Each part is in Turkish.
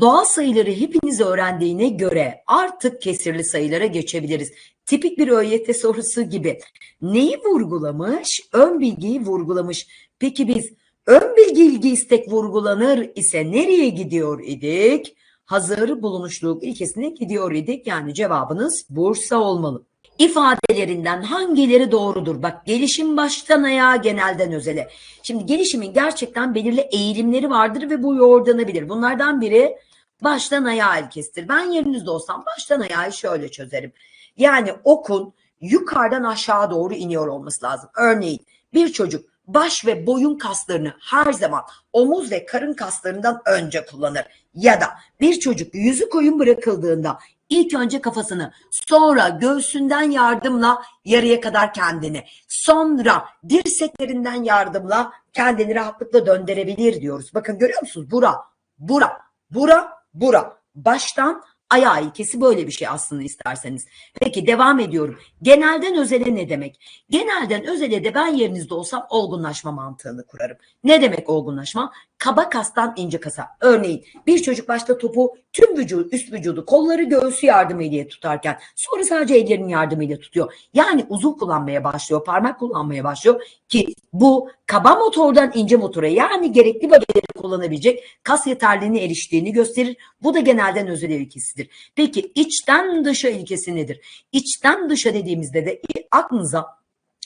Doğal sayıları hepiniz öğrendiğine göre artık kesirli sayılara geçebiliriz. Tipik bir ÖYT sorusu gibi. Neyi vurgulamış? Ön bilgiyi vurgulamış. Peki biz ön bilgi ilgi istek vurgulanır ise nereye gidiyor idik? Hazır bulunuşluluk ilkesine gidiyor idik. Yani cevabınız Bursa olmalı. İfadelerinden hangileri doğrudur? Bak gelişim baştan ayağa genelden özele. Şimdi gelişimin gerçekten belirli eğilimleri vardır ve bu yoğurdanabilir. Bunlardan biri baştan ayağa ilkesidir. Ben yerinizde olsam baştan ayağı şöyle çözerim. Yani okun yukarıdan aşağı doğru iniyor olması lazım. Örneğin bir çocuk baş ve boyun kaslarını her zaman omuz ve karın kaslarından önce kullanır. Ya da bir çocuk yüzü koyun bırakıldığında ilk önce kafasını sonra göğsünden yardımla yarıya kadar kendini sonra dirseklerinden yardımla kendini rahatlıkla döndürebilir diyoruz. Bakın görüyor musunuz? Bura, bura, bura, bura. Baştan ayağı ilkesi böyle bir şey aslında isterseniz. Peki devam ediyorum. Genelden özele ne demek? Genelden özele de ben yerinizde olsam olgunlaşma mantığını kurarım. Ne demek olgunlaşma? Kaba kastan ince kasa. Örneğin bir çocuk başta topu tüm vücudu, üst vücudu, kolları göğsü yardımıyla tutarken sonra sadece ellerinin yardımıyla tutuyor. Yani uzun kullanmaya başlıyor, parmak kullanmaya başlıyor ki bu kaba motordan ince motora yani gerekli bölgeleri kullanabilecek kas yeterliğine eriştiğini gösterir. Bu da genelden özel ilkesidir. Peki içten dışa ilkesi nedir? İçten dışa dediğimizde de aklınıza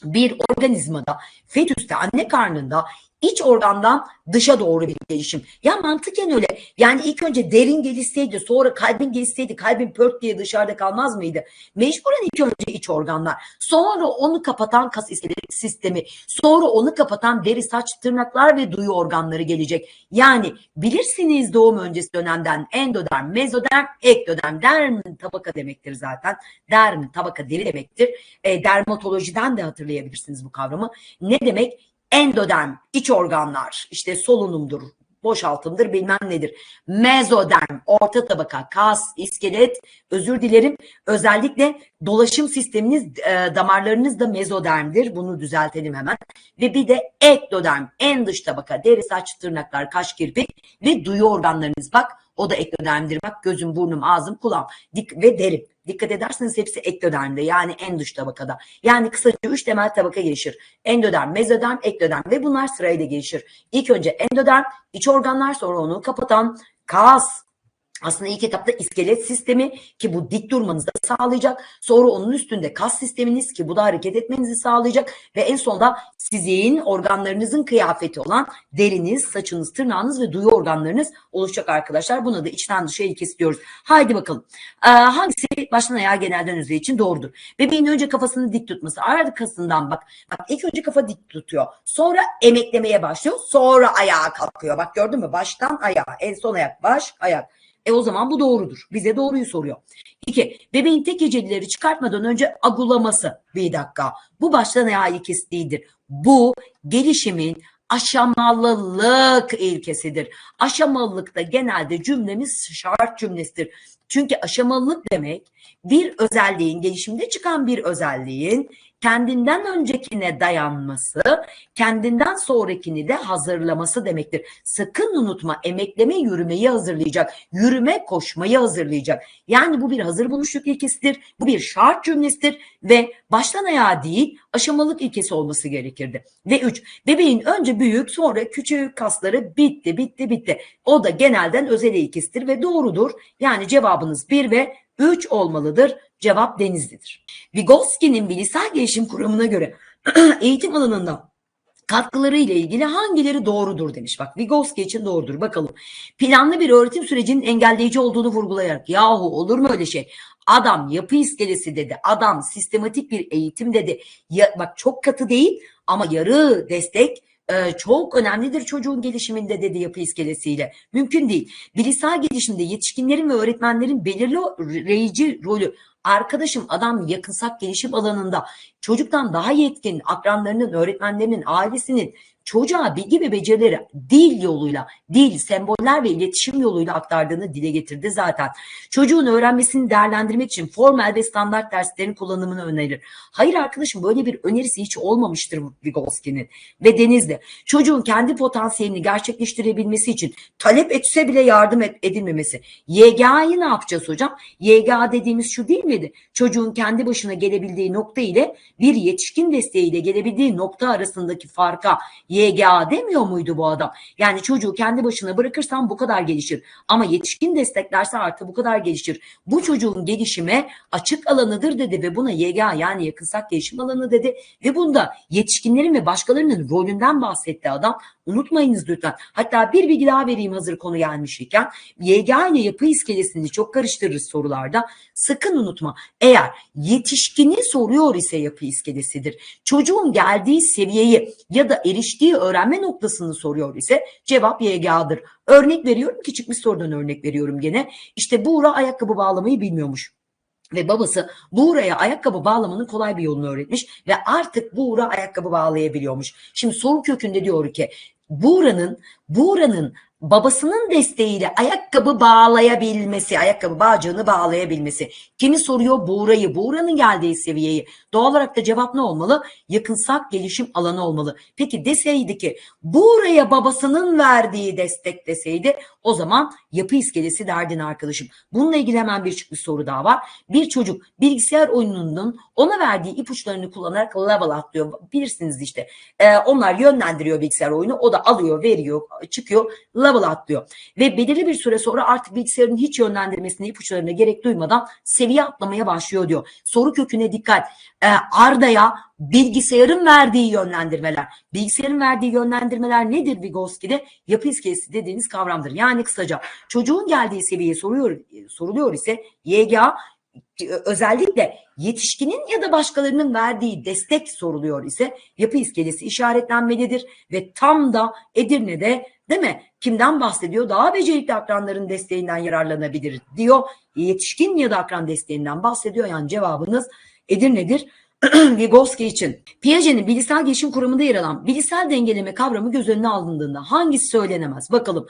bir organizmada, fetüste, anne karnında iç organdan dışa doğru bir gelişim. Ya mantıken öyle. Yani ilk önce derin gelişseydi sonra kalbin gelişseydi kalbin pört diye dışarıda kalmaz mıydı? Mecburen ilk önce iç organlar. Sonra onu kapatan kas sistemi. Sonra onu kapatan deri, saç, tırnaklar ve duyu organları gelecek. Yani bilirsiniz doğum öncesi dönemden endoderm, mezoderm, ektoderm. Derm tabaka demektir zaten. Derm tabaka deri demektir. E, dermatolojiden de hatırlayabilirsiniz bu kavramı. Ne demek? Endoderm, iç organlar, işte solunumdur, boşaltımdır bilmem nedir. Mezoderm, orta tabaka, kas, iskelet, özür dilerim. Özellikle dolaşım sisteminiz, e, damarlarınız da mezodermdir. Bunu düzeltelim hemen. Ve bir de ektoderm, en dış tabaka, deri, saç, tırnaklar, kaş, kirpik ve duyu organlarınız. Bak o da ektodermdir. Bak gözüm, burnum, ağzım, kulağım dik ve derim. Dikkat ederseniz hepsi ektodermde yani en dış tabakada. Yani kısaca üç temel tabaka gelişir. Endoderm, mezoderm, ektoderm ve bunlar sırayla gelişir. İlk önce endoderm, iç organlar sonra onu kapatan kas, aslında ilk etapta iskelet sistemi ki bu dik durmanızı sağlayacak. Sonra onun üstünde kas sisteminiz ki bu da hareket etmenizi sağlayacak. Ve en sonunda sizin organlarınızın kıyafeti olan deriniz, saçınız, tırnağınız ve duyu organlarınız oluşacak arkadaşlar. Buna da içten dışa ilkesi diyoruz. Haydi bakalım. Ee, hangisi baştan ayağa genelden özü için doğrudur? Bebeğin önce kafasını dik tutması. Arkasından bak. Bak ilk önce kafa dik tutuyor. Sonra emeklemeye başlıyor. Sonra ayağa kalkıyor. Bak gördün mü? Baştan ayağa. En son ayak. Baş, ayak. E o zaman bu doğrudur. Bize doğruyu soruyor. İki, bebeğin tek hecelileri çıkartmadan önce agulaması. Bir dakika. Bu baştan ayağa ilkesi değildir. Bu gelişimin aşamalılık ilkesidir. Aşamalılıkta genelde cümlemiz şart cümlesidir. Çünkü aşamalılık demek bir özelliğin gelişimde çıkan bir özelliğin kendinden öncekine dayanması, kendinden sonrakini de hazırlaması demektir. Sakın unutma emekleme yürümeyi hazırlayacak, yürüme koşmayı hazırlayacak. Yani bu bir hazır buluşluk ilkesidir, bu bir şart cümlesidir ve baştan ayağa değil aşamalık ilkesi olması gerekirdi. Ve üç, bebeğin önce büyük sonra küçük kasları bitti, bitti, bitti. O da genelden özel ilkesidir ve doğrudur. Yani cevabınız bir ve 3 olmalıdır. Cevap Denizli'dir. Vygotsky'nin bilişsel gelişim kuramına göre eğitim alanında katkıları ile ilgili hangileri doğrudur demiş. Bak Vygotsky için doğrudur. Bakalım. Planlı bir öğretim sürecinin engelleyici olduğunu vurgulayarak yahu olur mu öyle şey? Adam yapı iskelesi dedi. Adam sistematik bir eğitim dedi. Ya, bak çok katı değil ama yarı destek e, çok önemlidir çocuğun gelişiminde dedi yapı iskelesiyle. Mümkün değil. Bilişsel gelişimde yetişkinlerin ve öğretmenlerin belirleyici rolü arkadaşım adam yakınsak gelişim alanında çocuktan daha yetkin akranlarının, öğretmenlerinin, ailesinin çocuğa bilgi ve becerileri dil yoluyla, dil, semboller ve iletişim yoluyla aktardığını dile getirdi zaten. Çocuğun öğrenmesini değerlendirmek için formal ve standart derslerin kullanımını önerir. Hayır arkadaşım böyle bir önerisi hiç olmamıştır Vygotsky'nin ve Denizli. Çocuğun kendi potansiyelini gerçekleştirebilmesi için talep etse bile yardım edilmemesi. YGA'yı ne yapacağız hocam? YGA dediğimiz şu değil miydi? Çocuğun kendi başına gelebildiği nokta ile bir yetişkin desteğiyle gelebildiği nokta arasındaki farka YGA demiyor muydu bu adam? Yani çocuğu kendi başına bırakırsan bu kadar gelişir. Ama yetişkin desteklerse artı bu kadar gelişir. Bu çocuğun gelişime açık alanıdır dedi ve buna YGA yani yakınsak gelişim alanı dedi ve bunda yetişkinlerin ve başkalarının rolünden bahsetti adam. Unutmayınız lütfen. Hatta bir bilgi daha vereyim hazır konu gelmişken. YGA ile yapı iskelesini çok karıştırırız sorularda. Sakın unutma. Eğer yetişkini soruyor ise yapı iskelesidir. Çocuğun geldiği seviyeyi ya da eriştiği öğrenme noktasını soruyor ise cevap YGA'dır. Örnek veriyorum küçük bir sorudan örnek veriyorum gene. İşte Buğra ayakkabı bağlamayı bilmiyormuş. Ve babası Buğra'ya ayakkabı bağlamanın kolay bir yolunu öğretmiş ve artık Buğra ayakkabı bağlayabiliyormuş. Şimdi soru kökünde diyor ki Buğra'nın Buğra'nın babasının desteğiyle ayakkabı bağlayabilmesi, ayakkabı bağcığını bağlayabilmesi. Kimi soruyor? Buğra'yı, Buğra'nın geldiği seviyeyi. Doğal olarak da cevap ne olmalı? Yakınsak gelişim alanı olmalı. Peki deseydi ki Buğra'ya babasının verdiği destek deseydi o zaman yapı iskelesi derdin arkadaşım. Bununla ilgili hemen bir bir soru daha var. Bir çocuk bilgisayar oyununun ona verdiği ipuçlarını kullanarak level atlıyor. Bilirsiniz işte. Ee, onlar yönlendiriyor bilgisayar oyunu. O da alıyor, veriyor, çıkıyor, level atlıyor. Ve belirli bir süre sonra artık bilgisayarın hiç yönlendirmesine, ipuçlarına gerek duymadan seviye atlamaya başlıyor diyor. Soru köküne dikkat. Ee, Arda'ya bilgisayarın verdiği yönlendirmeler. Bilgisayarın verdiği yönlendirmeler nedir Vygotsky'de? Yapı iskelesi dediğiniz kavramdır. Yani kısaca çocuğun geldiği seviyeye soruyor, soruluyor ise YGA özellikle yetişkinin ya da başkalarının verdiği destek soruluyor ise yapı iskelesi işaretlenmelidir ve tam da Edirne'de değil mi? Kimden bahsediyor? Daha becerikli akranların desteğinden yararlanabilir diyor. Yetişkin ya da akran desteğinden bahsediyor. Yani cevabınız Edirne'dir. Vygotsky için. Piaget'in bilişsel gelişim kuramında yer alan bilişsel dengeleme kavramı göz önüne alındığında hangisi söylenemez? Bakalım.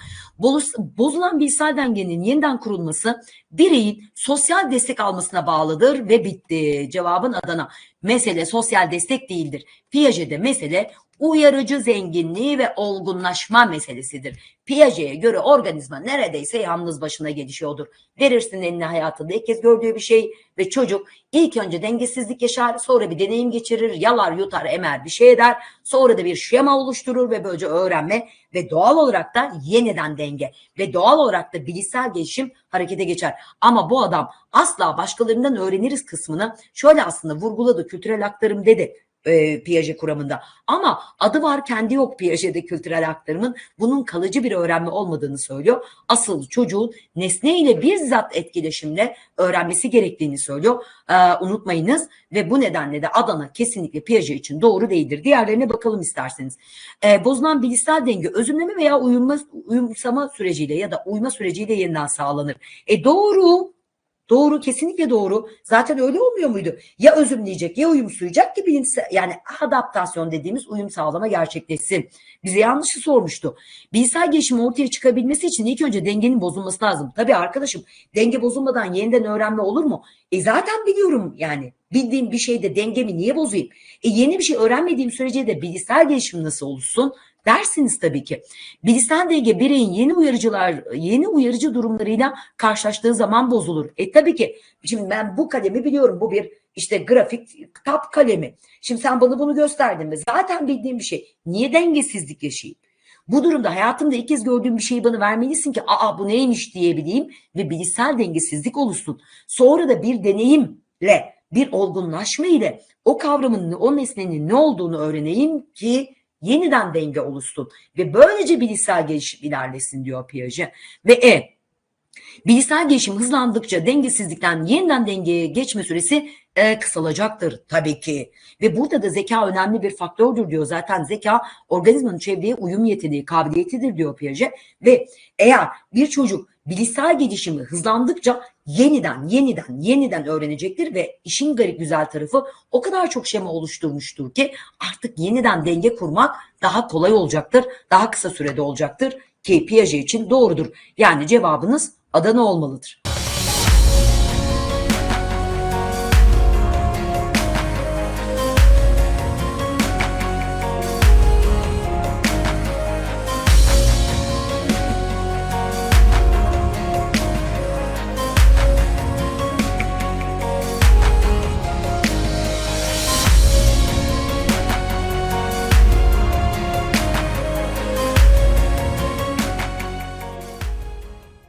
Bozulan bilişsel dengenin yeniden kurulması bireyin sosyal destek almasına bağlıdır ve bitti. Cevabın Adana. Mesele sosyal destek değildir. Piaget'de mesele uyarıcı zenginliği ve olgunlaşma meselesidir. Piaget'e göre organizma neredeyse yalnız başına gelişiyordur. Verirsin eline hayatında ilk kez gördüğü bir şey ve çocuk ilk önce dengesizlik yaşar, sonra bir deneyim geçirir, yalar, yutar, emer bir şey eder, sonra da bir şema oluşturur ve böylece öğrenme ve doğal olarak da yeniden denge ve doğal olarak da bilişsel gelişim harekete geçer. Ama bu adam asla başkalarından öğreniriz kısmını şöyle aslında vurguladı, kültürel aktarım dedi e, Piaget kuramında. Ama adı var kendi yok Piaget'de kültürel aktarımın bunun kalıcı bir öğrenme olmadığını söylüyor. Asıl çocuğun nesne ile bizzat etkileşimle öğrenmesi gerektiğini söylüyor. E, unutmayınız ve bu nedenle de Adana kesinlikle Piaget için doğru değildir. Diğerlerine bakalım isterseniz. E, bozulan bilişsel denge özümleme veya uyumma, uyumsama süreciyle ya da uyma süreciyle yeniden sağlanır. E doğru Doğru kesinlikle doğru. Zaten öyle olmuyor muydu? Ya özümleyecek ya uyumsuyacak ki bilimsel yani adaptasyon dediğimiz uyum sağlama gerçekleşsin. Bize yanlışı sormuştu. Bilsel gelişim ortaya çıkabilmesi için ilk önce dengenin bozulması lazım. Tabii arkadaşım denge bozulmadan yeniden öğrenme olur mu? E zaten biliyorum yani. Bildiğim bir şeyde dengemi niye bozayım? E yeni bir şey öğrenmediğim sürece de bilgisayar gelişim nasıl oluşsun? Dersiniz tabii ki. Bilişsel denge bireyin yeni uyarıcılar, yeni uyarıcı durumlarıyla karşılaştığı zaman bozulur. E tabii ki. Şimdi ben bu kalemi biliyorum. Bu bir işte grafik kitap kalemi. Şimdi sen bana bunu gösterdin mi? Zaten bildiğim bir şey. Niye dengesizlik yaşayayım? Bu durumda hayatımda ilk kez gördüğüm bir şeyi bana vermelisin ki aa bu neymiş diyebileyim ve bilişsel dengesizlik oluşsun. Sonra da bir deneyimle, bir olgunlaşma ile o kavramın, o nesnenin ne olduğunu öğreneyim ki yeniden denge oluşsun ve böylece bilişsel gelişim ilerlesin diyor Piaget. Ve E Bilişsel gelişim hızlandıkça dengesizlikten yeniden dengeye geçme süresi e, kısalacaktır tabii ki. Ve burada da zeka önemli bir faktördür diyor. Zaten zeka organizmanın çevreye uyum yeteneği, kabiliyetidir diyor Piaget. Ve eğer bir çocuk bilişsel gelişimi hızlandıkça yeniden yeniden yeniden öğrenecektir ve işin garip güzel tarafı o kadar çok şema oluşturmuştur ki artık yeniden denge kurmak daha kolay olacaktır, daha kısa sürede olacaktır ki Piaget için doğrudur. Yani cevabınız Adana olmalıdır.